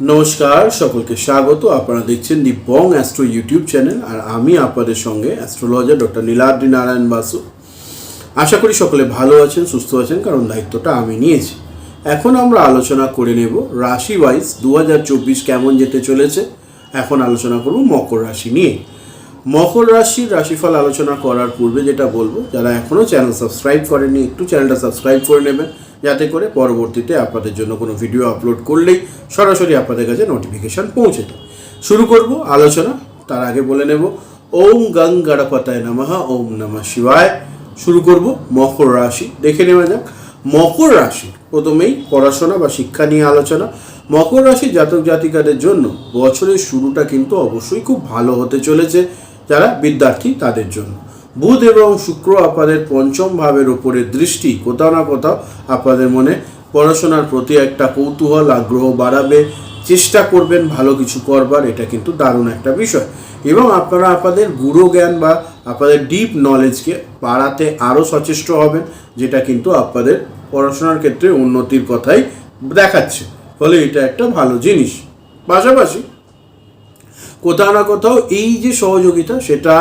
নমস্কার, সকলকে স্বাগত। আপনারা দেখছেন the Bong Astro YouTube channel, আর আমি আপনাদের সঙ্গে অ্যাস্ট্রোলজার ডক্টর নীলাদ্রি নারায়ণ বাসু। আশা করি সকলে ভালো আছেন, সুস্থ আছেন, কারণ দায়িত্বটা আমি নিয়েছি। এখন আমরা আলোচনা করে নেব রাশি ওয়াইজ দু হাজার চব্বিশ কেমন যেতে চলেছে। এখন আলোচনা করব মকর রাশি নিয়ে। মকর রাশির রাশিফল আলোচনা করার পূর্বে যেটা বলব, যারা এখনও চ্যানেল সাবস্ক্রাইব করেনি একটু চ্যানেলটা সাবস্ক্রাইব করে নেবেন, যাতে করে পরবর্তীতে আপনাদের জন্য কোনো ভিডিও আপলোড করলেই সরাসরি আপনাদের কাছে নোটিফিকেশান পৌঁছে যায়। শুরু করব আলোচনা, তার আগে বলে নেব, ওম গং গণপতায় নমঃ, ওম নমঃ শিবায়। শুরু করব মকর রাশি, দেখে নেওয়া যাক। মকর রাশি, প্রথমেই পড়াশোনা বা শিক্ষা নিয়ে আলোচনা। মকর রাশি জাতক জাতিকাদের জন্য বছরের শুরুটা কিন্তু অবশ্যই খুব ভালো হতে চলেছে। যারা বিদ্যার্থী তাদের জন্য। বুধ এবং শুক্র আপনাদের পঞ্চম ভাবের ওপরে দৃষ্টি, কোথাও না কোথাও আপনাদের মনে পড়াশোনার প্রতি একটা কৌতূহল, আগ্রহ বাড়াবে, চেষ্টা করবেন ভালো কিছু করবার, এটা কিন্তু দারুণ একটা বিষয়। এবং আপনারা আপনাদের গুরু জ্ঞান বা আপনাদের ডিপ নলেজকে বাড়াতে আরও সচেষ্ট হবেন, যেটা কিন্তু আপনাদের পড়াশোনার ক্ষেত্রে উন্নতির কথাই দেখাচ্ছে। ফলে এটা একটা ভালো জিনিস। পাশাপাশি কোথাও না কোথাও এই যে সহযোগিতা, সেটা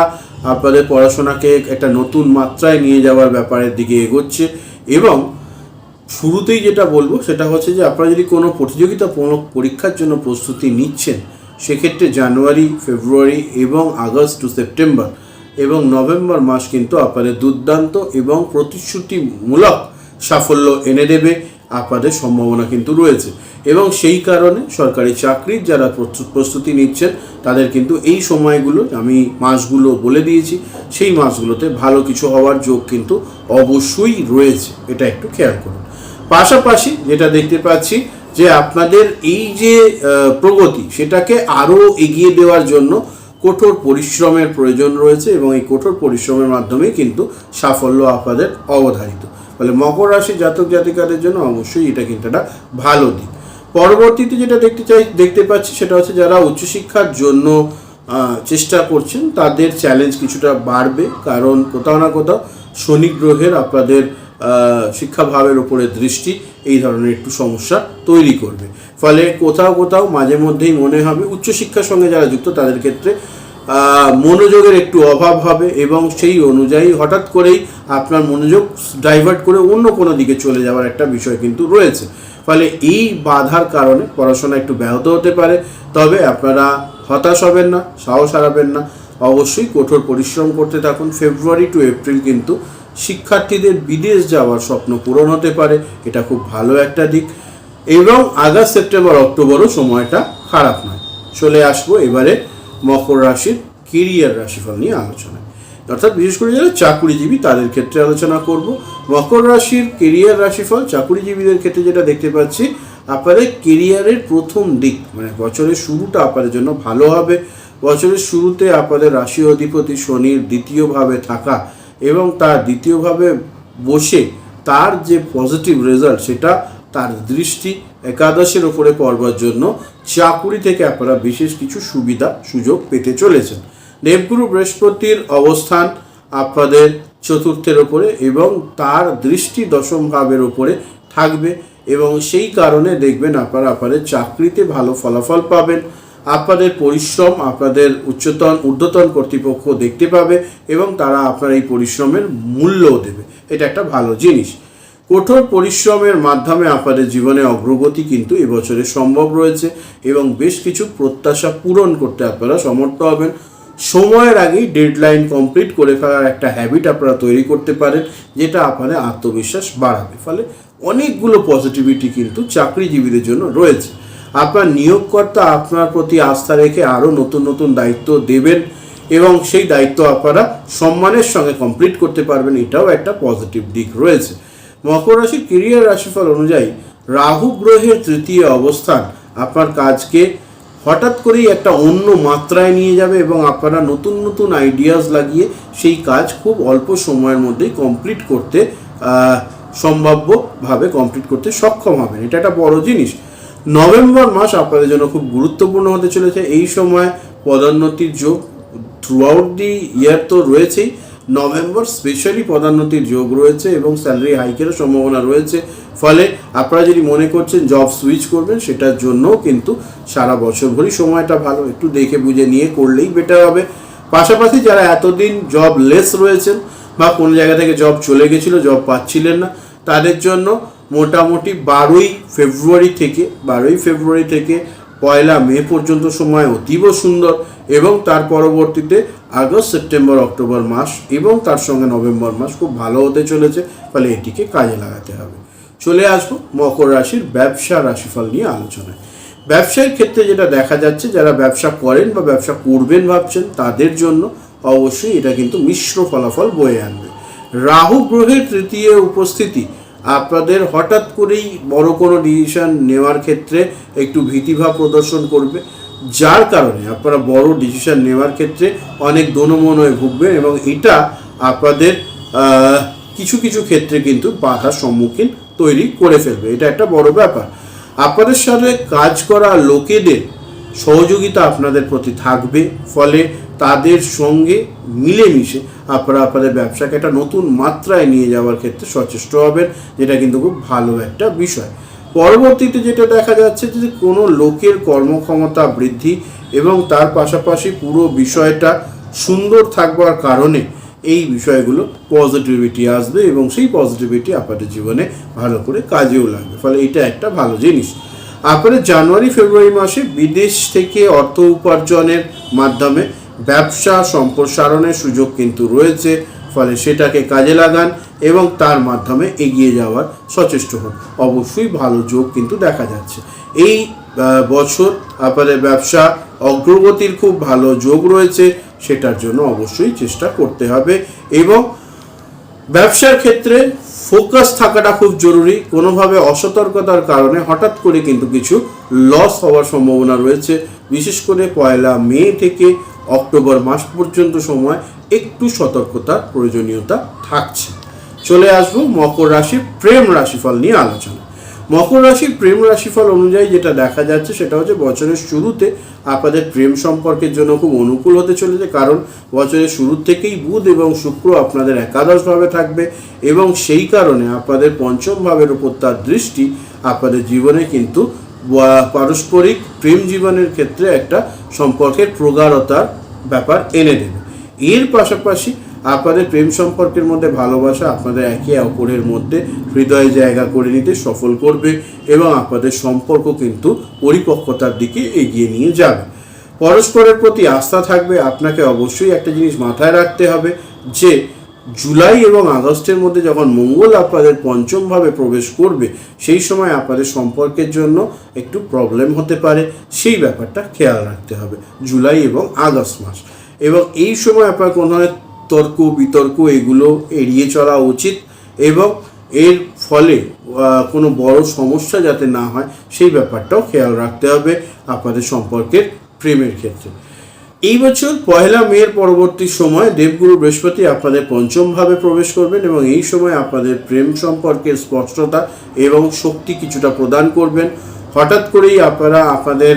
আপনাদের পড়াশোনাকে একটা নতুন মাত্রায় নিয়ে যাওয়ার ব্যাপারের দিকে এগোচ্ছে। এবং শুরুতেই যেটা বলব, সেটা হচ্ছে যে আপনারা যদি কোনো প্রতিযোগিতামূলক পরীক্ষার জন্য প্রস্তুতি নিচ্ছেন, সেক্ষেত্রে জানুয়ারি, ফেব্রুয়ারি এবং আগস্ট টু সেপ্টেম্বর এবং নভেম্বর মাস কিন্তু আপনাদের দুর্দান্ত এবং প্রতিশ্রুতিমূলক সাফল্য এনে দেবে। আপনাদের সম্ভাবনা কিন্তু রয়েছে। এবং সেই কারণে সরকারি চাকরির যারা প্রস্তুতি নিচ্ছেন, তাদের কিন্তু এই সময়গুলো, আমি মাসগুলো বলে দিয়েছি, সেই মাসগুলোতে ভালো কিছু হওয়ার যোগ কিন্তু অবশ্যই রয়েছে। এটা একটু খেয়াল করুন। পাশাপাশি যেটা দেখতে পাচ্ছি যে আপনাদের এই যে প্রগতি, সেটাকে আরও এগিয়ে দেওয়ার জন্য কঠোর পরিশ্রমের প্রয়োজন রয়েছে এবং এই কঠোর পরিশ্রমের মাধ্যমে কিন্তু সাফল্য আপনাদের অবধারিত। ফলে মকর রাশি জাতক জাতিকাদের জন্য অবশ্যই এটা কিন্তু একটা ভালো দিক। পরবর্তীতে যেটা দেখতে চাই, দেখতে পাচ্ছি সেটা হচ্ছে যারা উচ্চশিক্ষার জন্য চেষ্টা করছেন, তাদের চ্যালেঞ্জ কিছুটা বাড়বে। কারণ কোথাও না কোথাও শনি গ্রহের আপনাদের শিক্ষাভাবের উপরে দৃষ্টি এই ধরনের একটু সমস্যা তৈরি করবে। ফলে কোথাও কোথাও মাঝে মধ্যেই মনে হবে উচ্চশিক্ষার সঙ্গে যারা যুক্ত, তাদের ক্ষেত্রে মনোযোগের একটু অভাব হবে এবং সেই অনুযায়ী হঠাৎ করেই আপনার মনোযোগ ডাইভার্ট করে অন্য কোনো দিকে চলে যাওয়ার একটা বিষয় কিন্তু রয়েছে। ফলে এই বাধার কারণে পড়াশোনা একটু ব্যাহত হতে পারে, তবে আপনারা হতাশ হবেন না, সাহস হারাবেন না। অবশ্যই কঠোর পরিশ্রম করতে থাকুন। ফেব্রুয়ারি টু এপ্রিল কিন্তু শিক্ষার্থীদের বিদেশ যাওয়ার স্বপ্ন পূরণ হতে পারে, এটা খুব ভালো একটা দিক। এবং আগস্ট, সেপ্টেম্বর, অক্টোবরও সময়টা খারাপ নয়। চলে আসব এবারে মকর রাশির কেরিয়ার রাশিফল নিয়ে আলোচনায়। অর্থাৎ বিশেষ করে যারা চাকুরিজীবী, তাদের ক্ষেত্রে আলোচনা করব। মকর রাশির কেরিয়ার রাশিফল, চাকুরিজীবীদের ক্ষেত্রে যেটা দেখতে পাচ্ছি, আপনাদের কেরিয়ারের প্রথম দিক মানে বছরের শুরুটা আপনাদের জন্য ভালো হবে। বছরের শুরুতে আপনাদের রাশি অধিপতি শনির দ্বিতীয়ভাবে থাকা এবং তার দ্বিতীয়ভাবে বসে তার যে পজিটিভ রেজাল্ট সেটা তার দৃষ্টি একাদশের ওপরে পড়বার জন্য চাকুরি থেকে আপনারা বিশেষ কিছু সুবিধা, সুযোগ পেতে চলেছেন। দেবগুরু বৃহস্পতির অবস্থান আপনাদের চতুর্থের ওপরে এবং তার দৃষ্টি দশম ভাবের ওপরে থাকবে এবং সেই কারণে দেখবেন আপনারা আপনাদের চাকরিতে ভালো ফলাফল পাবেন। আপনাদের পরিশ্রম আপনাদের উচ্চতন, ঊর্ধ্বতন কর্তৃপক্ষ দেখতে পাবে এবং তারা আপনার এই পরিশ্রমের মূল্যও দেবে। এটা একটা ভালো জিনিস। কঠোর পরিশ্রমের মাধ্যমে আপনাদের জীবনে অগ্রগতি কিন্তু এবছরে সম্ভব রয়েছে এবং বেশ কিছু প্রত্যাশা পূরণ করতে আপনারা সমর্থ হবেন। সময়ের আগেই ডেডলাইন কমপ্লিট করে ফেলার একটা হ্যাবিট আপনারা তৈরি করতে পারেন, যেটা আপনাদের আত্মবিশ্বাস বাড়াবে। ফলে অনেকগুলো পজিটিভিটি কিন্তু চাকরিজীবীদের জন্য রয়েছে। আপনার নিয়োগকর্তা আপনার প্রতি আস্থা রেখে আরও নতুন নতুন দায়িত্ব দেবেন এবং সেই দায়িত্ব আপনারা সম্মানের সঙ্গে কমপ্লিট করতে পারবেন, এটাও একটা পজিটিভ দিক রয়েছে। মকর রাশির কেরিয়ার রাশিফল অনুযায়ী রাহু গ্রহের তৃতীয় অবস্থান আপনার কাজকে হঠাৎ করেই একটা অন্য মাত্রায় নিয়ে যাবে এবং আপনারা নতুন নতুন আইডিয়াস লাগিয়ে সেই কাজ খুব অল্প সময়ের মধ্যেই কমপ্লিট করতে সম্ভাব্যভাবে কমপ্লিট করতে সক্ষম হবেন। এটা একটা বড় জিনিস। নভেম্বর মাস আপনাদের জন্য খুব গুরুত্বপূর্ণ হতে চলেছে। এই সময় পদোন্নতির যোগ থ্রু আউট দি ইয়ার তো রয়েছেই। নভেম্বর স্পেশালি পদোন্নতির যোগ রয়েছে এবং স্যালারি হাইকেরও সম্ভাবনা রয়েছে। ফলে আপনারা যদি মনে করছেন জব সুইচ করবেন, সেটার জন্যও কিন্তু সারা বছর ভরই সময়টা ভালো। একটু দেখে বুঝে নিয়ে করলেই বেটার হবে। পাশাপাশি যারা এতদিন জব লেস রয়েছেন বা কোনো জায়গা থেকে জব চলে গেছিল জব পাচ্ছিলেন না, তাদের জন্য মোটামুটি বারোই ফেব্রুয়ারি থেকে, বারোই ফেব্রুয়ারি থেকে পয়লা মে পর্যন্ত সময় অতীব সুন্দর। এবং তার পরবর্তীতে আগস্ট, সেপ্টেম্বর, অক্টোবর মাস এবং তার সঙ্গে নভেম্বর মাস খুব ভালো হতে চলেছে। ফলে এটিকে কাজে লাগাতে হবে। চলে আসব মকর রাশির ব্যবসা রাশিফল নিয়ে আলোচনায়। ব্যবসায়ের ক্ষেত্রে যেটা দেখা যাচ্ছে, যারা ব্যবসা করেন বা ব্যবসা করবেন ভাবছেন, তাদের জন্য অবশ্যই এটা কিন্তু মিশ্র ফলাফল বয়ে আনবে। রাহু গ্রহের তৃতীয় উপস্থিতি, আপনাদের হঠাৎ করেই বড় কোনো ডিসিশন নেওয়ার ক্ষেত্রে একটু ভীতিভাব প্রদর্শন করবে। যার কারণে আপনারা বড় ডিসিশন নেওয়ার ক্ষেত্রে অনেক দনমন হয়ে ভুগবেন এবং এটা আপনাদের কিছু কিছু ক্ষেত্রে কিন্তু বাধার সম্মুখীন তৈরি করে ফেলবে। এটা একটা বড় ব্যাপার। আপনাদের সাথে কাজ করা লোকেদের সহযোগিতা আপনাদের প্রতি থাকবে, ফলে তাদের সঙ্গে মিলেমিশে আপনারা আপনাদের ব্যবসাকে একটা নতুন মাত্রায় নিয়ে যাওয়ার ক্ষেত্রে সচেষ্ট হবেন, যেটা কিন্তু খুব ভালো একটা বিষয়। পরবর্তীতে যেটা দেখা যাচ্ছে যে কোনো লোকের কর্মক্ষমতা বৃদ্ধি এবং তার পাশাপাশি পুরো বিষয়টা সুন্দর থাকবার কারণে এই বিষয়গুলো পজিটিভিটি আসবে এবং সেই পজিটিভিটি আপনাদের জীবনে ভালো করে কাজেও লাগবে। ফলে এটা একটা ভালো জিনিস। আপনাদের জানুয়ারি, ফেব্রুয়ারি মাসে বিদেশ থেকে অর্থ উপার্জনের মাধ্যমে ব্যবসা সম্প্রসারণের সুযোগ কিন্তু রয়েছে। ফলে সেটাকে কাজে লাগান এবং তার মাধ্যমে এগিয়ে যাওয়ার সচেষ্ট হন। অবশ্যই ভালো যোগ কিন্তু দেখা যাচ্ছে। এই বছর আপনাদের ব্যবসা অগ্রগতির খুব ভালো যোগ রয়েছে, সেটার জন্য অবশ্যই চেষ্টা করতে হবে এবং ব্যবসার ক্ষেত্রে ফোকাস থাকাটা খুব জরুরি। কোনোভাবে অসতর্কতার কারণে হঠাৎ করে কিন্তু কিছু লস হওয়ার সম্ভাবনা রয়েছে। বিশেষ করে পয়লা মে থেকে অক্টোবর মাস পর্যন্ত সময় একটু সতর্কতার প্রয়োজনীয়তা থাকছে। চলে আসব মকর রাশির প্রেম রাশিফল নিয়ে আলোচনা। মকর রাশির প্রেম রাশিফল অনুযায়ী যেটা দেখা যাচ্ছে সেটা হচ্ছে বছরের শুরুতে আপনাদের প্রেম সম্পর্কের জন্য খুব অনুকূল হতে চলেছে কারণ বছরের শুরু থেকেই বুধ এবং শুক্র আপনাদের একাদশভাবে থাকবে এবং সেই কারণে আপনাদের পঞ্চম ভাবের উপর তার দৃষ্টি আপনাদের জীবনে কিন্তু পারস্পরিক প্রেম জীবনের ক্ষেত্রে একটা সম্পর্কের প্রগাঢ়তার ব্যাপার এনে দেবে। এর পাশাপাশি আপনাদের প্রেম সম্পর্কের মধ্যে ভালোবাসা আপনাদের একে অপরের মধ্যে হৃদয়ে জায়গা করে নিতে সফল করবে এবং আপনাদের সম্পর্ক কিন্তু পরিপক্কতার দিকে এগিয়ে নিয়ে যাবে। পরস্পরের প্রতি আস্থা থাকবে, আপনাকে অবশ্যই একটা জিনিস মাথায় রাখতে হবে যে জুলাই এবং আগস্টের মধ্যে যখন মঙ্গল আপনাদের পঞ্চমভাবে প্রবেশ করবে, সেই সময় আপনাদের সম্পর্কের জন্য একটু প্রবলেম হতে পারে। সেই ব্যাপারটা খেয়াল রাখতে হবে, জুলাই এবং আগস্ট মাস। এবং এই সময় আপনার কোনো ধরনের তর্ক, বিতর্ক এগুলো এড়িয়ে চলা উচিত এবং এর ফলে কোনো বড় সমস্যা যাতে না হয়, সেই ব্যাপারটাও খেয়াল রাখতে হবে আপনাদের সম্পর্কের প্রেমের ক্ষেত্রে। এই বছর পয়লা মেয়ের পরবর্তী সময় দেবগুরু বৃহস্পতি আপনাদের পঞ্চম ভাবে প্রবেশ করবেন এবং এই সময় আপনাদের প্রেম সম্পর্কের স্পষ্টতা এবং শক্তি কিছুটা প্রদান করবেন। হঠাৎ করেই আপনারা আপনাদের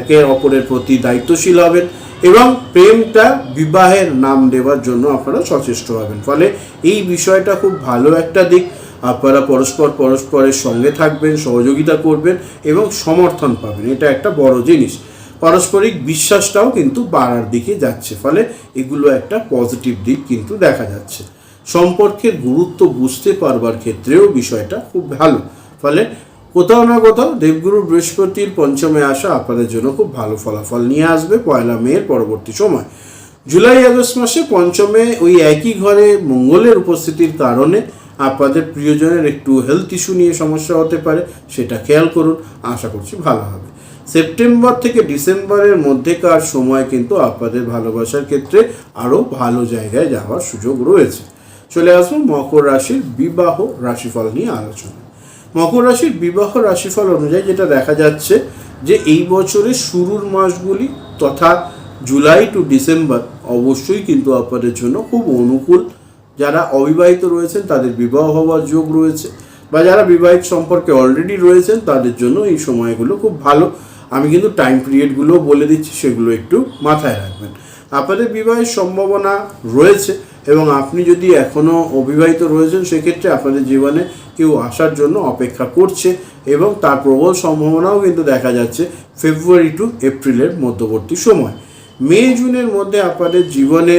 একে অপরের প্রতি দায়িত্বশীল হবেন এবং প্রেমটা বিবাহের নাম দেওয়ার জন্য আপনারা সচেষ্ট হবেন। ফলে এই বিষয়টা খুব ভালো একটা দিক। আপনারা পরস্পর পরস্পরের সঙ্গে থাকবেন, সহযোগিতা করবেন এবং সমর্থন পাবেন। এটা একটা বড় জিনিস। পারস্পরিক বিশ্বাসটাও কিন্তু বাড়ার দিকে যাচ্ছে, ফলে এগুলো একটা পজিটিভ দিক কিন্তু দেখা যাচ্ছে। সম্পর্কের গুরুত্ব বুঝতে পারবার ক্ষেত্রেও বিষয়টা খুব ভালো, ফলে কোথাও না কোথাও দেবগুরু বৃহস্পতির পঞ্চমে আসা আপনাদের জন্য খুব ভালো ফলাফল নিয়ে আসবে পয়লা মেয়ের পরবর্তী সময়। জুলাই আগস্ট মাসে পঞ্চমে ওই একই ঘরে মঙ্গলের উপস্থিতির কারণে আপনাদের প্রিয়জনের একটু হেলথ ইস্যু নিয়ে সমস্যা হতে পারে, সেটা খেয়াল করুন, আশা করছি ভালো হবে। সেপ্টেম্বর থেকে ডিসেম্বরের মধ্যেকার সময় কিন্তু আপনাদের ভালোবাসার ক্ষেত্রে আরও ভালো জায়গায় যাওয়ার সুযোগ রয়েছে। চলে আসব মকর রাশির বিবাহ রাশিফল নিয়ে আলোচনা মকর রাশির বিবাহ রাশিফল অনুযায়ী যেটা দেখা যাচ্ছে যে এই বছরের শুরুর মাসগুলি তথা জুলাই টু ডিসেম্বর অবশ্যই কিন্তু আপনাদের জন্য খুব অনুকূল। যারা অবিবাহিত রয়েছেন তাদের বিবাহ হওয়ার যোগ রয়েছে বা যারা বিবাহিত সম্পর্কে অলরেডি রয়েছেন তাদের জন্য এই সময়গুলো খুব ভালো। আমি কিন্তু টাইম পিরিয়ডগুলো বলে দিচ্ছি, সেগুলো একটু মাথায় রাখবেন। আপনাদের বিবাহের সম্ভাবনা রয়েছে এবং আপনি যদি এখনও অবিবাহিত রয়েছেন, সেক্ষেত্রে আপনাদের জীবনে কেউ আসার জন্য অপেক্ষা করছে এবং তার প্রবল সম্ভাবনাও কিন্তু দেখা যাচ্ছে ফেব্রুয়ারি টু এপ্রিলের মধ্যবর্তী সময়। মে জুনের মধ্যে আপনাদের জীবনে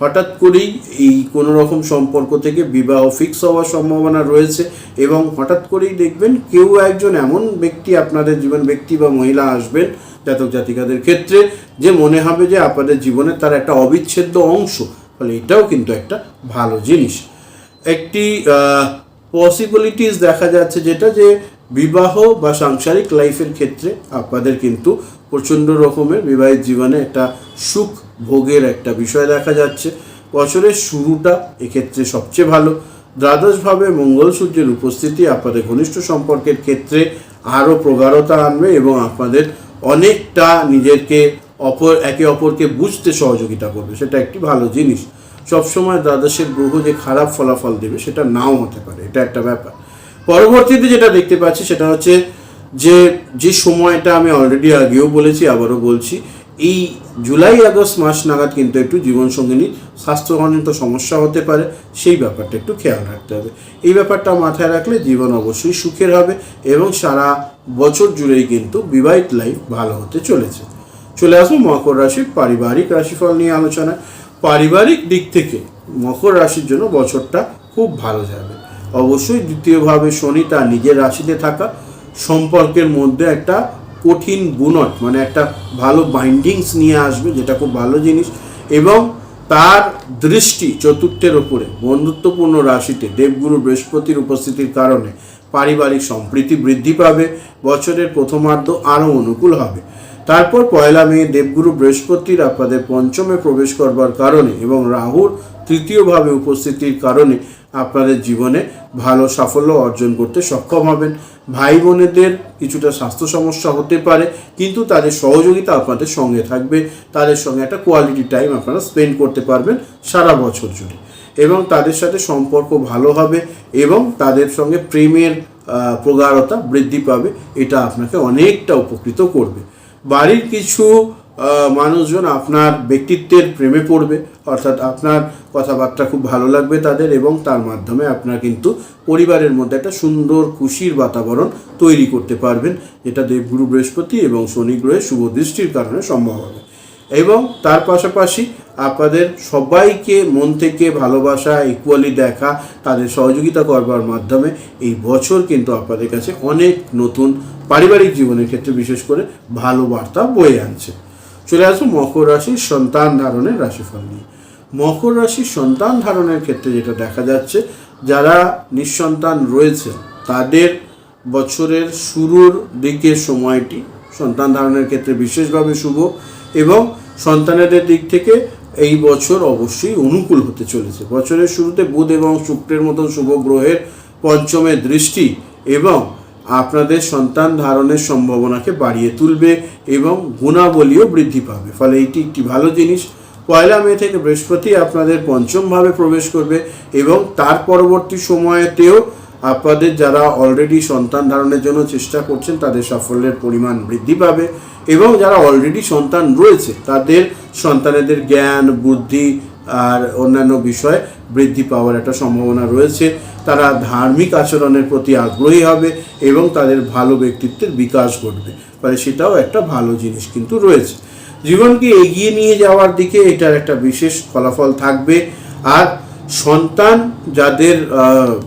হঠাৎ করেই এই কোনো রকম সম্পর্ক থেকে বিবাহ ফিক্স হওয়ার সম্ভাবনা রয়েছে এবং হঠাৎ করেই দেখবেন কেউ একজন এমন ব্যক্তি আপনাদের জীবন, ব্যক্তি বা মহিলা আসবেন, জাতক জাতিকাদের ক্ষেত্রে, যে মনে হবে যে আপনাদের জীবনে তার একটা অবিচ্ছেদ্য অংশ। ফলে এটাও কিন্তু একটা ভালো জিনিস। একটি পসিবিলিটিস দেখা যাচ্ছে যেটা যে বিবাহ বা সাংসারিক লাইফের ক্ষেত্রে আপনাদের কিন্তু প্রচণ্ড রকমের বিবাহিত জীবনে একটা সুখ ভোগের একটা বিষয় দেখা যাচ্ছে। বছরের শুরুটা এক্ষেত্রে সবচেয়ে ভালো। দ্বাদশভাবে মঙ্গল সূর্যের উপস্থিতি আপনাদের ঘনিষ্ঠ সম্পর্কের ক্ষেত্রে আরও প্রগাঢ়তা আনবে এবং আপনাদের অনেকটা নিজেকে অপর, একে অপরকে বুঝতে সহযোগিতা করবে। সেটা একটি ভালো জিনিস। সবসময় দ্বাদশের গ্রহ যে খারাপ ফলাফল দেবে সেটা নাও হতে পারে। এটা একটা ব্যাপার। পরবর্তীতে যেটা দেখতে পাচ্ছি সেটা হচ্ছে যে যে সময়টা আমি অলরেডি আগেও বলেছি, আবারও বলছি এই জুলাই, আগস্ট মাস নাগাদ কিন্তু একটু জীবনসঙ্গিনীর স্বাস্থ্যজনিত সমস্যা হতে পারে, সেই ব্যাপারটা একটু খেয়াল রাখতে হবে। এই ব্যাপারটা মাথায় রাখলে জীবন অবশ্যই সুখের হবে এবং সারা বছর জুড়েই কিন্তু বিবাহিত লাইফ ভালো হতে চলেছে। চলে আসব মকর রাশির পারিবারিক রাশিফল নিয়ে আলোচনায়। পারিবারিক দিক থেকে মকর রাশির জন্য বছরটা খুব ভালো যাবে। অবশ্যই দ্বিতীয়ভাবে শনি তার নিজের রাশিতে থাকা। সম্পর্কের মধ্যে একটা কঠিন বুনট মানে একটা ভালো বাইন্ডিংস নিয়ে আসবে, যেটা খুব ভালো জিনিস। এবং তার দৃষ্টি চতুর্থের ওপরে, বন্ধুত্বপূর্ণ রাশিতে, দেবগুরু বৃহস্পতির উপস্থিতির কারণে পারিবারিক সম্প্রীতি বৃদ্ধি পাবে, বছরের প্রথমার্ধ আরও অনুকূল হবে। তারপর পয়লা মে, দেবগুরু বৃহস্পতির আপনাদের পঞ্চমে প্রবেশ করবার কারণে এবং রাহুর তৃতীয়ভাবে উপস্থিতির কারণে আপনাদের জীবনে ভালো সাফল্য অর্জন করতে সক্ষম হবেন। ভাই বোনেদের কিছুটা স্বাস্থ্য সমস্যা হতে পারে, কিন্তু তাদের সহযোগিতা আপনাদের সঙ্গে থাকবে। তাদের সঙ্গে একটা কোয়ালিটি টাইম আপনারা স্পেন্ড করতে পারবেন সারা বছর জুড়ে। এবং তাদের সাথে সম্পর্ক ভালো হবে এবং তাদের সঙ্গে প্রেমের প্রগাঢ়তা বৃদ্ধি পাবে, এটা আপনাকে অনেকটা উপকৃত করবে। বাড়ির কিছু মানুষজন আপনার ব্যক্তিত্বের প্রেমে পড়বে, অর্থাৎ আপনার কথাবার্তা খুব ভালো লাগবে তাদের এবং তার মাধ্যমে আপনার কিন্তু পরিবারের মধ্যে একটা সুন্দর খুশির বাতাবরণ তৈরি করতে পারবেন। যেটা দেবগুরু বৃহস্পতি এবং শনি গ্রহের শুভ দৃষ্টির কারণে সম্ভব হবে। এবং তার পাশাপাশি আপনাদের সবাইকে মন থেকে ভালোবাসা ইকুয়ালি দেখা, তাদের সহযোগিতা করবার মাধ্যমে এই বছর কিন্তু আপনাদের কাছে অনেক নতুন পারিবারিক জীবনের ক্ষেত্রে বিশেষ করে ভালো বার্তা বয়ে আনছে। চলে আসব মকর রাশির সন্তান ধারণের রাশিফল নিয়ে। মকর রাশির সন্তান ধারণের ক্ষেত্রে যেটা দেখা যাচ্ছে, যারা নিঃসন্তান রয়েছে, তাদের বছরের শুরুর দিকের সময়টি সন্তান ধারণের ক্ষেত্রে বিশেষভাবে শুভ এবং সন্তানেদের দিক থেকে এই বছর অবশ্যই অনুকূল হতে চলেছে। বছরের শুরুতে বুধ এবং শুক্রের মতন শুভ গ্রহের পঞ্চমের দৃষ্টি এবং আপনাদের সন্তান ধারণের সম্ভাবনাকে বাড়িয়ে তুলবে এবং গুণাবলীও বৃদ্ধি পাবে। ফলে এটি একটি ভালো জিনিস। পয়লা মে থেকে বৃহস্পতি আপনাদের পঞ্চমভাবে প্রবেশ করবে এবং তার পরবর্তী সময়েতেও আপনাদের যারা অলরেডি সন্তান ধারণের জন্য চেষ্টা করছেন, তাদের সাফল্যের পরিমাণ বৃদ্ধি পাবে এবং যারা অলরেডি সন্তান রয়েছে, তাদের সন্তানেদের জ্ঞান, বুদ্ধি আর অন্যান্য বিষয় বৃদ্ধি পাওয়ার একটা সম্ভাবনা রয়েছে। তারা ধার্মিক আচরণের প্রতি আগ্রহী হবে এবং তাদের ভালো ব্যক্তিত্বের বিকাশ ঘটবে। ফলে সেটাও একটা ভালো জিনিস কিন্তু রয়েছে। জীবনকে এগিয়ে নিয়ে যাওয়ার দিকে এটার একটা বিশেষ ফলাফল থাকবে। আর সন্তান যাদের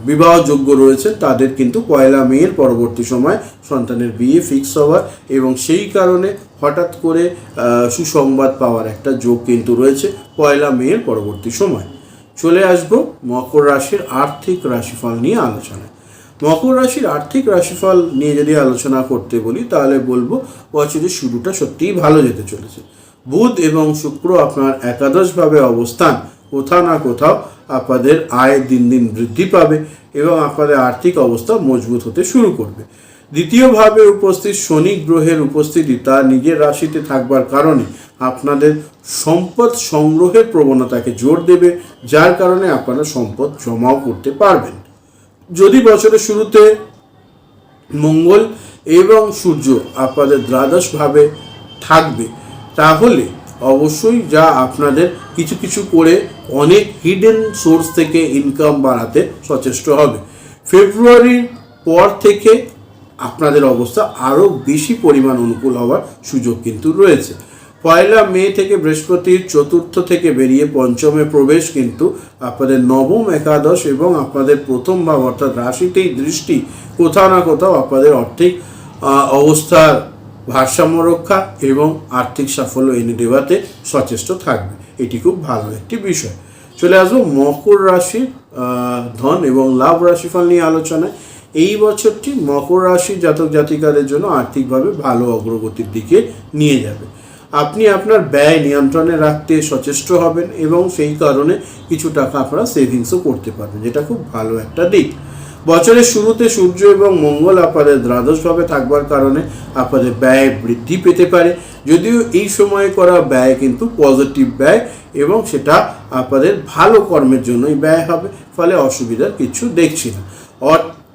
বিবাহযোগ্য রয়েছে তাদের কিন্তু পয়লা মেয়ের পরবর্তী সময় সন্তানের বিয়ে ফিক্স হওয়ার এবং সেই কারণে হঠাৎ করে সুসংবাদ পাওয়ার একটা যোগ কিন্তু রয়েছে পয়লা মেয়ের পরবর্তী সময়। চলে আসব মকর রাশির আর্থিক রাশিফল নিয়ে আলোচনায়। মকর রাশির আর্থিক রাশিফল নিয়ে যদি আলোচনা করতে বলি, তাহলে বলব বছরের শুরুটা সত্যিই ভালো যেতে চলেছে। বুধ এবং শুক্র আপনার একাদশভাবে অবস্থান, কোথাও না কোথাও আপনাদের আয় দিন দিন বৃদ্ধি পাবে এবং আপনাদের আর্থিক অবস্থা মজবুত হতে শুরু করবে। দ্বিতীয়ভাবে উপস্থিত শনি গ্রহের উপস্থিতি তার নিজের রাশিতে থাকবার কারণে আপনাদের সম্পদ সংগ্রহের প্রবণতাকে জোর দেবে, যার কারণে আপনারা সম্পদ জমাও করতে পারবেন। যদি বছরের শুরুতে মঙ্গল এবং সূর্য আপনাদের দ্বাদশভাবে থাকবে, তাহলে অবশ্যই যা আপনাদের কিছু কিছু করে অনেক হিডেন সোর্স থেকে ইনকাম বাড়াতে সচেষ্ট হবে। ফেব্রুয়ারির পর থেকে আপনাদের অবস্থা আরও বেশি পরিমাণ অনুকূল হওয়ার সুযোগ কিন্তু রয়েছে। পয়লা মে থেকে বৃহস্পতির চতুর্থ থেকে বেরিয়ে পঞ্চমে প্রবেশ কিন্তু আপনাদের নবম একাদশ এবং আপনাদের প্রথম ভাব অর্থাৎ রাশিতেই দৃষ্টি কোথাও না কোথাও আপনাদের অর্থিক অবস্থার ভারসাম্য রক্ষা এবং আর্থিক সাফল্য এনে দেওয়াতে সচেষ্ট থাকবে। এটি খুব ভালো একটি বিষয়। চলে আসব মকর রাশির ধন এবং লাভ রাশিফল নিয়ে আলোচনায়। এই বছরটি মকর রাশি জাতক জাতিকাদের জন্য আর্থিকভাবে ভালো অগ্রগতির দিকে নিয়ে যাবে। আপনি আপনার ব্যয় নিয়ন্ত্রণে রাখতে সচেষ্ট হবেন এবং সেই কারণে কিছু টাকা আপনারা সেভিংসও করতে পারবেন, যেটা খুব ভালো একটা দিক। বছরের শুরুতে সূর্য এবং মঙ্গল আপনাদের দ্বাদশভাবে থাকবার কারণে আপনাদের ব্যয় বৃদ্ধি পেতে পারে। যদিও এই সময়ে করা ব্যয় কিন্তু পজিটিভ ব্যয় এবং সেটা আপনাদের ভালো কর্মের জন্যই ব্যয় হবে, ফলে অসুবিধার কিছু দেখছি না।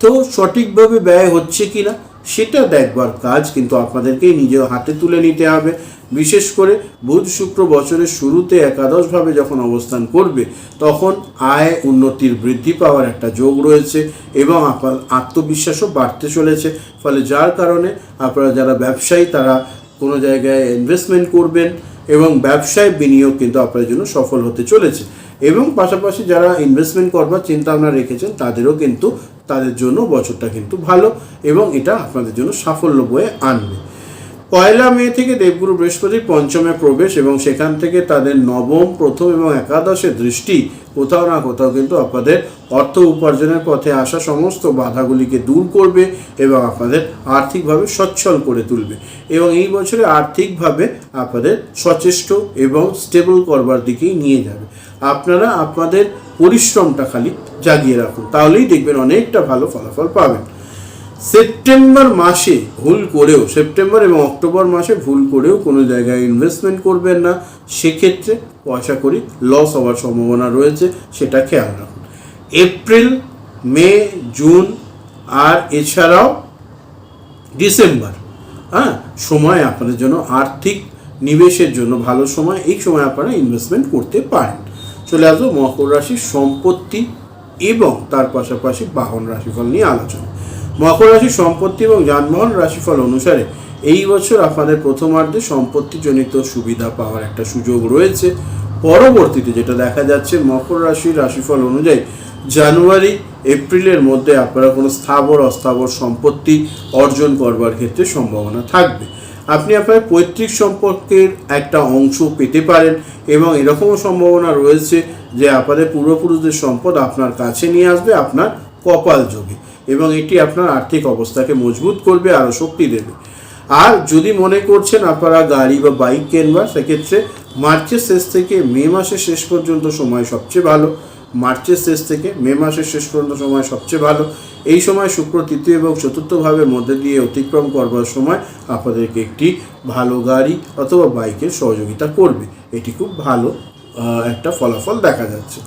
অর্থ সঠিকভাবে ব্যয় হচ্ছে কিনা, সেটা দেখবার কাজ কিন্তু আপনাদেরকেই নিজের হাতে তুলে নিতে হবে। বিশেষ করে বুধ শুক্র বছরের শুরুতে একাদশভাবে যখন অবস্থান করবে, তখন আয় উন্নতির বৃদ্ধি পাওয়ার একটা যোগ রয়েছে এবং আপনার আত্মবিশ্বাসও বাড়তে চলেছে। ফলে যার কারণে আপনারা যারা ব্যবসায়ী, তারা কোনো জায়গায় ইনভেস্টমেন্ট করবেন এবং ব্যবসায় বিনিয়োগ কিন্তু আপনার জন্য সফল হতে চলেছে। এবং পাশাপাশি যারা ইনভেস্টমেন্ট করবার চিন্তা ভাবনা রেখেছেন, তাদেরও কিন্তু তাদের জন্য বছরটা কিন্তু ভালো এবং এটা আপনাদের জন্য সাফল্য বয়ে আনবে। পয়লা মে থেকে দেবগুরু বৃহস্পতি পঞ্চমে প্রবেশ এবং সেখান থেকে তাদের নবম, প্রথম এবং একাদশে দৃষ্টি কোথাও না কোথাও কিন্তু আপনাদের অর্থ উপার্জনের পথে আসা সমস্ত বাধাগুলিকে দূর করবে এবং আপনাদের আর্থিকভাবে সচ্ছল করে তুলবে এবং এই বছরে আর্থিকভাবে আপনাদের সচেষ্ট এবং স্টেবল করবার দিকেই নিয়ে যাবে। আপনারা আপনাদের পরিশ্রমটা খালি জাগিয়ে রাখুন। তাহলেই দেখবেন অনেকটা ভালো ফলাফল পাবেন। সেপ্টেম্বর মাসে ভুল করেও, সেপ্টেম্বর এবং অক্টোবর মাসে ভুল করেও কোনো জায়গায় ইনভেস্টমেন্ট করবেন না। সেক্ষেত্রে পয়সা করি লস হওয়ার সম্ভাবনা রয়েছে, সেটা খেয়াল রাখুন। এপ্রিল, মে, জুন আর এছাড়াও ডিসেম্বর হ্যাঁ সময় আপনাদের জন্য আর্থিক নিবেশের জন্য ভালো সময়, এই সময় আপনারা ইনভেস্টমেন্ট করতে পারেন। চলে আসব মকর রাশির সম্পত্তি এবং তার পাশাপাশি বাহন রাশিফল নিয়ে আলোচনা। মকর রাশির সম্পত্তি এবং যানবাহন রাশিফল অনুসারে এই বছর আপনাদের প্রথমার্ধে সম্পত্তিজনিত সুবিধা পাওয়ার একটা সুযোগ রয়েছে। পরবর্তীতে যেটা দেখা যাচ্ছে, মকর রাশির রাশিফল অনুযায়ী জানুয়ারি, এপ্রিলের মধ্যে আপনারা কোনো স্থাবর অস্থাবর সম্পত্তি অর্জন করবার ক্ষেত্রে সম্ভাবনা থাকবে। আপনি আপনার পৈতৃক সম্পর্কের একটা অংশ পেতে পারেন এবং এরকমও সম্ভাবনা রয়েছে যে আপনাদের পূর্বপুরুষদের সম্পদ আপনার কাছে নিয়ে আসবে, আপনার কপাল যোগে এবং এটি আপনার আর্থিক অবস্থাকে মজবুত করবে, আরও শক্তি দেবে। আর যদি মনে করছেন আপনারা গাড়ি বা বাইক কেনবার, সেক্ষেত্রে মার্চের শেষ থেকে মে মাসের শেষ পর্যন্ত সময় সবচেয়ে ভালো। মার্চের শেষ থেকে মে মাসের শেষ পর্যন্ত সময় সবচেয়ে ভালো। এই সময় শুক্র তৃতীয় এবং চতুর্থ ভাবের মধ্যে দিয়ে অতিক্রম করবার সময় আপনাদেরকে একটি ভালো গাড়ি অথবা বাইকের সহযোগিতা করবে। এটি খুব ভালো একটা ফলাফল দেখা যাচ্ছে।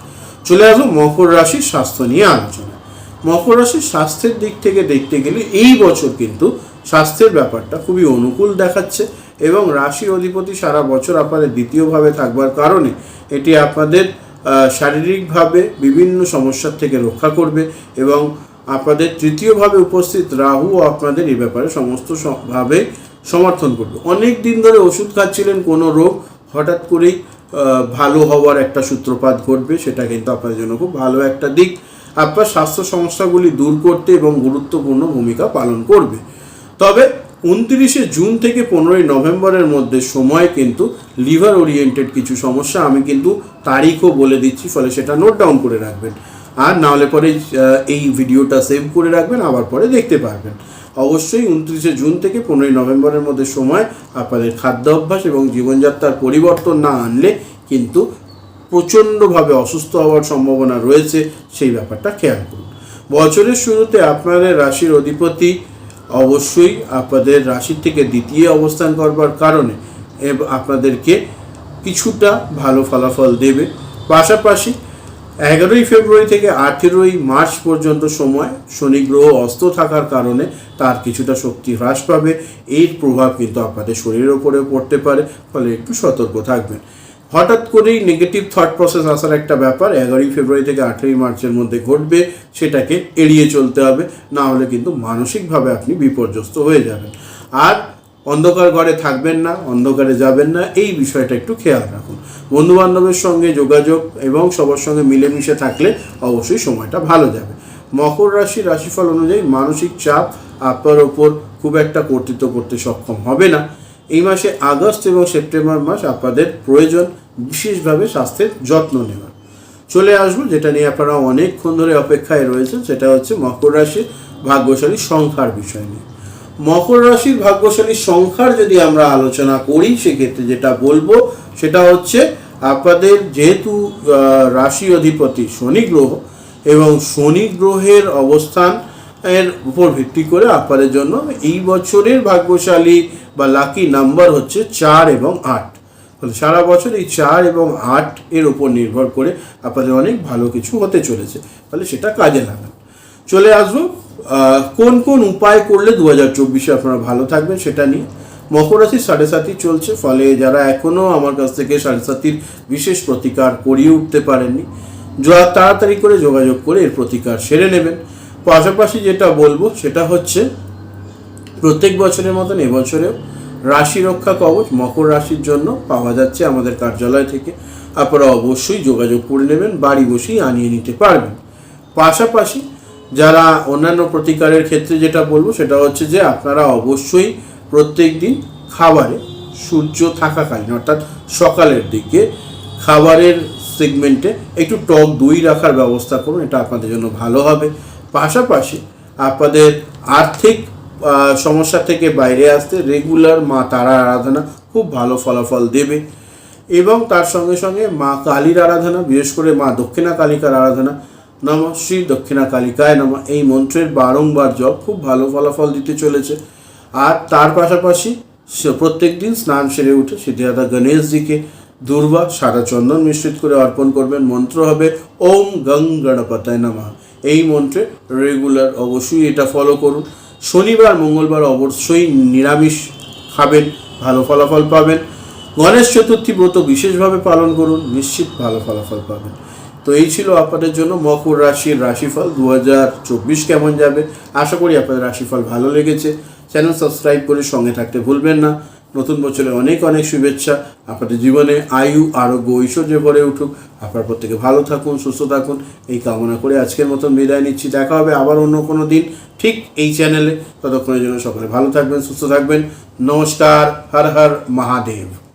চলে আসব মকর রাশির স্বাস্থ্য নিয়ে আলোচনা। মকর রাশির স্বাস্থ্যের দিক থেকে দেখতে গেলে এই বছর কিন্তু স্বাস্থ্যের ব্যাপারটা খুবই অনুকূল দেখাচ্ছে এবং রাশির অধিপতি সারা বছর আপনাদের দ্বিতীয়ভাবে থাকবার কারণে এটি আপনাদের শারীরিকভাবে বিভিন্ন সমস্যার থেকে রক্ষা করবে এবং আপনাদের তৃতীয়ভাবে উপস্থিত রাহু আপনাদের এই ব্যাপারে সমস্ত ভাবে সমর্থন করবে। অনেক দিন ধরে ওষুধ খাচ্ছিলেন, কোনো রোগ হঠাৎ করেই ভালো হওয়ার একটা সূত্রপাত ঘটবে, সেটা কিন্তু আপনাদের জন্য খুব ভালো একটা দিক। আপনার স্বাস্থ্য সমস্যাগুলি দূর করতে এবং গুরুত্বপূর্ণ ভূমিকা পালন করবে। তবে উনত্রিশে জুন থেকে পনেরোই নভেম্বরের মধ্যে সময় কিন্তু লিভার ওরিয়েন্টেড কিছু সমস্যা, আমি কিন্তু তারিখও বলে দিচ্ছি, ফলে সেটা নোট ডাউন করে রাখবেন। আর নাহলে পরে এই ভিডিওটা সেভ করে রাখবেন, আবার পরে দেখতে পারবেন। অবশ্যই উনত্রিশে জুন থেকে পনেরোই নভেম্বরের মধ্যে সময় আপনাদের খাদ্য অভ্যাস এবং জীবনযাত্রার পরিবর্তন না আনলে কিন্তু প্রচণ্ডভাবে অসুস্থ হওয়ার সম্ভাবনা রয়েছে, সেই ব্যাপারটা খেয়াল করুন। বছরের শুরুতে আপনাদের রাশির অধিপতি অবশ্যই আপনাদের রাশির থেকে দ্বিতীয় অবস্থান করবার কারণে আপনাদেরকে কিছুটা ভালো ফলাফল দেবে। পাশাপাশি এগারোই ফেব্রুয়ারি থেকে আঠেরোই মার্চ পর্যন্ত সময় শনি গ্রহ অস্ত থাকার কারণে তার কিছুটা শক্তি হ্রাস পাবে। এর প্রভাব কিন্তু আপনাদের শরীরের ওপরে পড়তে পারে, ফলে একটু সতর্ক থাকবেন। হঠাৎ করেই নেগেটিভ থট প্রসেস আসার একটা ব্যাপার, এগারোই ফেব্রুয়ারি থেকে আঠেরোই মার্চের মধ্যে ঘটবে, সেটাকে এড়িয়ে চলতে হবে, না হলে কিন্তু মানসিকভাবে আপনি বিপর্যস্ত হয়ে যাবেন। আর অন্ধকার ঘরে থাকবেন না, অন্ধকারে যাবেন না, এই বিষয়টা একটু খেয়াল রাখুন। বন্ধু বান্ধবের সঙ্গে যোগাযোগ এবং সবার সঙ্গে মিলেমিশে থাকলে অবশ্যই সময়টা ভালো যাবে। মকর রাশি রাশিফল অনুযায়ী মানসিক চাপ আপনার ওপর খুব একটা কর্তৃত্ব করতে সক্ষম হবে না। এই মাসে আগস্ট এবং সেপ্টেম্বর মাস আপনাদের প্রয়োজন বিশেষভাবে স্বাস্থ্যের যত্ন নেওয়ার চলে আসব, যেটা নিয়ে আপনারা অনেকক্ষণ ধরে অপেক্ষায় রয়েছেন, সেটা হচ্ছে মকর রাশির ভাগ্যশালী সংখ্যার বিষয় নিয়ে। মকর রাশির ভাগ্যশালী সংখ্যার যদি আমরা আলোচনা করি, সেক্ষেত্রে যেটা বলব, সেটা হচ্ছে আপনাদের যেহেতু রাশি অধিপতি শনি গ্রহ এবং শনি গ্রহের অবস্থান এর উপর ভিত্তি করে আপনাদের জন্য এই বছরের ভাগ্যশালী বা লাকি নাম্বার হচ্ছে চার এবং আট। ফলে সারা বছর এই চার এবং আট এর উপর নির্ভর করে আপনাদের অনেক ভালো কিছু হতে চলেছে। ফলে সেটা কাজে লাগান। চলে আসব কোন কোন উপায় করলে দু হাজার চব্বিশে আপনারা ভালো থাকবেন সেটা নিয়ে মকর রাশি সাড়ে সাতই চলছে, ফলে যারা এখনও আমার কাছ থেকে সাড়ে সাতির বিশেষ প্রতিকার করিয়ে উঠতে পারেননি, যা তাড়াতাড়ি করে যোগাযোগ করে এর প্রতিকার সেরে নেবেন। পাশাপাশি যেটা বলব সেটা হচ্ছে, প্রত্যেক বছরের মতন এবছরেও রাশি রক্ষা কবচ মকর রাশির জন্য পাওয়া যাচ্ছে আমাদের কার্যালয় থেকে। আপনারা অবশ্যই যোগাযোগ করে নেবেন, বাড়ি বসেই আনিয়ে নিতে পারবেন। পাশাপাশি যারা অন্যান্য প্রতিকারের ক্ষেত্রে যেটা বলব সেটা হচ্ছে যে আপনারা অবশ্যই প্রত্যেক দিন খাবারে সূর্য থাকাকালীন, অর্থাৎ সকালের দিকে খাবারের সেগমেন্টে একটু টক দই রাখার ব্যবস্থা করুন, এটা আপনাদের জন্য ভালো হবে। পাশাপাশি আপনাদের আর্থিক সমস্যা থেকে বাইরে আসতে রেগুলার মা তারা আরাধনা খুব ভালো ফলাফল দেবে। এবং তার সঙ্গে সঙ্গে মা কালীর আরাধনা, বিশেষ করে মা দক্ষিণা কালিকার আরাধনা নম শ্রী দক্ষিণা কালিকায় নম। এই মন্ত্রের বারংবার জপ খুব ভালো ফলাফল দিতে চলেছে। আর তার পাশাপাশি প্রত্যেক দিন স্নান সেরে উঠে সিদ্ধিদাতা গণেশজিকে দুর্বা সাদা চন্দন মিশ্রিত করে অর্পণ করবেন। মন্ত্র হবে, ওম গং গণপতায় নমঃ। এই মন্ত্রে রেগুলার অবশ্যই এটা ফলো করুন। শনিবার, মঙ্গলবার অবশ্যই নিরামিষ খাবেন, ভালো ফলাফল পাবেন। গণেশ চতুর্থী ব্রত বিশেষভাবে পালন করুন, নিশ্চিত ভালো ফলাফল পাবেন। তো এই ছিল আপনাদের জন্য মকর রাশির রাশিফল দু কেমন যাবে? আশা করি আপনাদের রাশিফল ভালো লেগেছে। চ্যানেল সাবস্ক্রাইব করে সঙ্গে থাকতে ভুলবেন না। নতুন বছরে অনেক অনেক শুভেচ্ছা। আপনাদের জীবনে আয়ু, আরোগ্য, ঐশ্বর্য ভরে উঠুক। আপনার প্রত্যেকে ভালো থাকুন, সুস্থ থাকুন। এই কামনা করে আজকের মতন বিদায় নিচ্ছি। দেখা হবে আবার অন্য কোনো দিন ঠিক এই চ্যানেলে ততক্ষণের জন্য সকলে ভালো থাকবেন, সুস্থ থাকবেন। নমস্কার। হর হর মহাদেব।